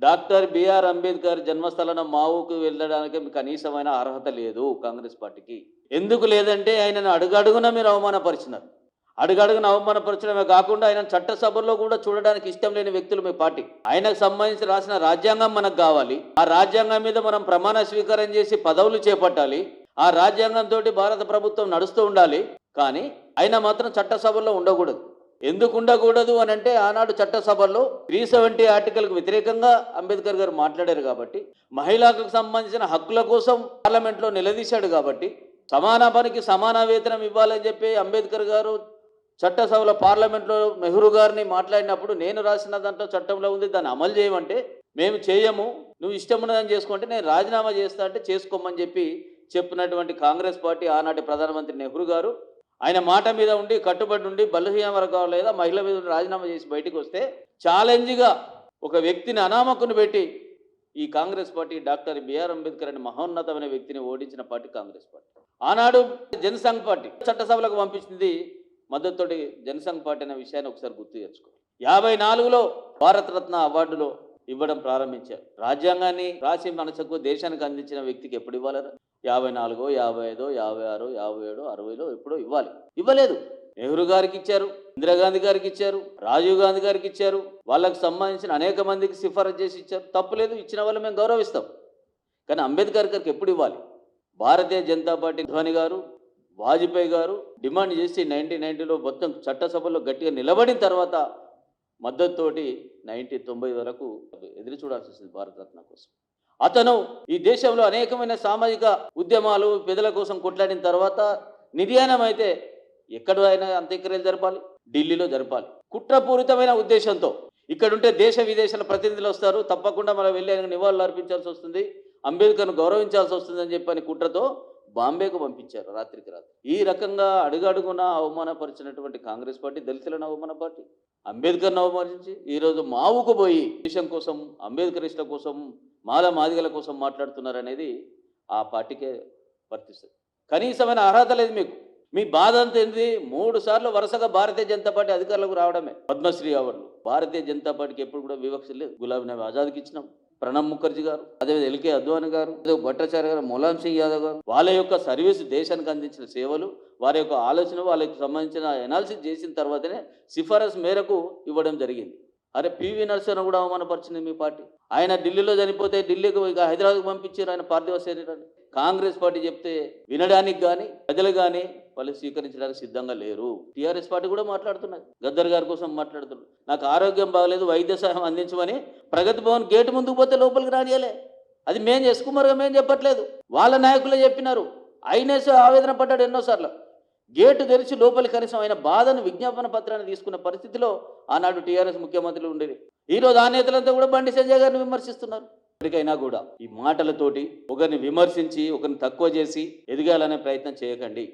Doctor BR Ambedkar జన్మస్థలం మావుకు వెళ్ళడానికి కనీసమైన అర్హత లేదు కాంగ్రెస్ పార్టీకి. ఎందుకు లేదంటే ఆయనను అడుగడుగున మీరు అవమానపరిచినారు. అడుగడుగున అవమానపరచడమే కాకుండా ఆయన చట్టసభల్లో కూడా చూడడానికి ఇష్టం లేని వ్యక్తులు మీ పార్టీ. ఆయనకు సంబంధించి రాసిన రాజ్యాంగం మనకు కావాలి. ఆ రాజ్యాంగం మీద మనం ప్రమాణ స్వీకారం చేసి పదవులు చేపట్టాలి. ఆ రాజ్యాంగంతో భారత ప్రభుత్వం నడుస్తూ ఉండాలి. కానీ ఆయన మాత్రం చట్టసభల్లో ఉండకూడదు. ఎందుకు ఉండకూడదు అని అంటే ఆనాడు చట్టసభలో త్రీ సెవెంటీ ఆర్టికల్కు వ్యతిరేకంగా అంబేద్కర్ గారు మాట్లాడారు కాబట్టి మహిళలకు సంబంధించిన హక్కుల కోసం పార్లమెంట్లో నిలదీశాడు కాబట్టి సమాన పనికి సమాన వేతనం ఇవ్వాలని చెప్పి అంబేద్కర్ గారు చట్టసభలో పార్లమెంట్లో నెహ్రూ గారిని మాట్లాడినప్పుడు నేను రాసిన దాంట్లో చట్టంలో ఉంది దాన్ని అమలు చేయమంటే మేము చేయము నువ్వు ఇష్టం ఉన్నదని చేసుకుంటే నేను రాజీనామా చేస్తా అంటే చేసుకోమని చెప్పి చెప్పినటువంటి కాంగ్రెస్ పార్టీ ఆనాటి ప్రధానమంత్రి నెహ్రూ గారు ఆయన మాట మీద ఉండి కట్టుబడి ఉండి బలహీన వర్గాలు లేదా మహిళ మీద రాజీనామా చేసి బయటకు వస్తే ఛాలెంజ్గా ఒక వ్యక్తిని అనామకును పెట్టి ఈ Congress party doctor B R Ambedkar అనే మహోన్నతమైన వ్యక్తిని ఓడించిన పార్టీ కాంగ్రెస్ పార్టీ. ఆనాడు జనసంఘ్ పార్టీ చట్టసభలకు పంపించింది మద్దతుతోటి జనసంఘ్ పార్టీ అనే విషయాన్ని ఒకసారి గుర్తు తెచ్చుకో యాభై నాలుగులో భారతరత్న అవార్డులో ఇవ్వడం ప్రారంభించారు. రాజ్యాంగాన్ని రాసి మనసుకు దేశానికి అందించిన వ్యక్తికి ఎప్పుడు ఇవ్వాలరా? యాభై నాలుగో యాభై ఐదో యాభై ఆరో యాభై ఏడో అరవైలో ఎప్పుడో ఇవ్వాలి. ఇవ్వలేదు. నెహ్రూ గారికి ఇచ్చారు ఇందిరాగాంధీ గారికి ఇచ్చారు రాజీవ్ గాంధీ గారికి ఇచ్చారు వాళ్ళకి సంబంధించిన అనేక మందికి సిఫారసు చేసి ఇచ్చారు. తప్పులేదు ఇచ్చిన వాళ్ళు మేము గౌరవిస్తాం. కానీ అంబేద్కర్ గారికి ఎప్పుడు ఇవ్వాలి? భారతీయ జనతా పార్టీ ధ్వని గారు వాజ్పేయి గారు డిమాండ్ చేసి నైన్టీన్ నైన్టీలో మొత్తం చట్టసభలో గట్టిగా నిలబడిన తర్వాత మద్దతుతోటి నైన్టీ తొంభై వరకు ఎదురు చూడాల్సి వస్తుంది భారతరత్న కోసం. అతను ఈ దేశంలో అనేకమైన సామాజిక ఉద్యమాలు పెదల కోసం కొట్లాడిన తర్వాత నిర్యాణం అయితే ఎక్కడ అయినా అంత్యక్రియలు జరపాలి ఢిల్లీలో జరపాలి. కుట్రపూరితమైన ఉద్దేశంతో ఇక్కడుంటే దేశ విదేశాల ప్రతినిధులు వస్తారు. తప్పకుండా మనం వెళ్ళి ఆయనకు నివాళులు అర్పించాల్సి వస్తుంది. అంబేద్కర్ను గౌరవించాల్సి వస్తుందని చెప్పని కుట్రతో బాంబేకు పంపించారు రాత్రికి రాత్రి. ఈ రకంగా అడుగడుగున అవమానపరిచినటువంటి కాంగ్రెస్ పార్టీ దళితులను అవమాన పార్టీ అంబేద్కర్ను అవమానించి ఈరోజు మావుకు పోయి దేశం కోసం అంబేద్కరిస్టుల కోసం మాల మాదిగల కోసం మాట్లాడుతున్నారనేది ఆ పార్టీకే వర్తిస్తుంది. కనీసమైన అర్హత లేదు మీకు. మీ బాధ అంత ఏంది? మూడు సార్లు వరుసగా భారతీయ జనతా పార్టీ అధికారులకు రావడమే. పద్మశ్రీ అవార్డులు. భారతీయ జనతా పార్టీకి ఎప్పుడు కూడా వివక్ష లేదు. గులాబీ నబీ ఆజాద్కి ఇచ్చినాం. ప్రణబ్ ముఖర్జీ గారు అదేవిధంగా ఎల్కే అద్వాని గారు అదే భట్టాచార్య గారు ములాయం సింగ్ యాదవ్ గారు వాళ్ళ యొక్క సర్వీస్ దేశానికి అందించిన సేవలు వారి యొక్క ఆలోచన వాళ్ళకి సంబంధించిన ఎనాలిసిస్ చేసిన తర్వాతనే సిఫారసు మేరకు ఇవ్వడం జరిగింది. అరే పివి నరసింహ కూడా అవమానపరిచింది మీ పార్టీ. ఆయన ఢిల్లీలో చనిపోతే ఢిల్లీకి ఇక హైదరాబాద్కి పంపించారు ఆయన పార్థివ శరీరాన్ని. కాంగ్రెస్ పార్టీ చెప్తే వినడానికి కానీ ప్రజలు కానీ వాళ్ళు స్వీకరించడానికి సిద్ధంగా లేరు. టీఆర్ఎస్ పార్టీ కూడా మాట్లాడుతున్నది. గద్దర్ గారి కోసం మాట్లాడుతున్నారు. నాకు ఆరోగ్యం బాగలేదు వైద్య సహాయం అందించమని ప్రగతి భవన్ గేటు ముందుకు పోతే లోపలికి రానియలే అది మేం చేసుకుమారుగా మేం చెప్పట్లేదు. వాళ్ళ నాయకులే చెప్పినారు. అయినేసి ఆవేదన పడ్డాడు ఎన్నోసార్లు. గేటు తెరిచి లోపలి కనీసం ఆయన బాధను విజ్ఞాపన పత్రాన్ని తీసుకున్న పరిస్థితిలో ఆనాడు టీఆర్ఎస్ ముఖ్యమంత్రులు ఉండేది. ఈరోజు ఆ నేతలంతా కూడా బండి సంజయ్ గారిని విమర్శిస్తున్నారు. ఇప్పటికైనా కూడా ఈ మాటలతోటి ఒకరిని విమర్శించి ఒకరిని తక్కువ చేసి ఎదగాలనే ప్రయత్నం చేయకండి.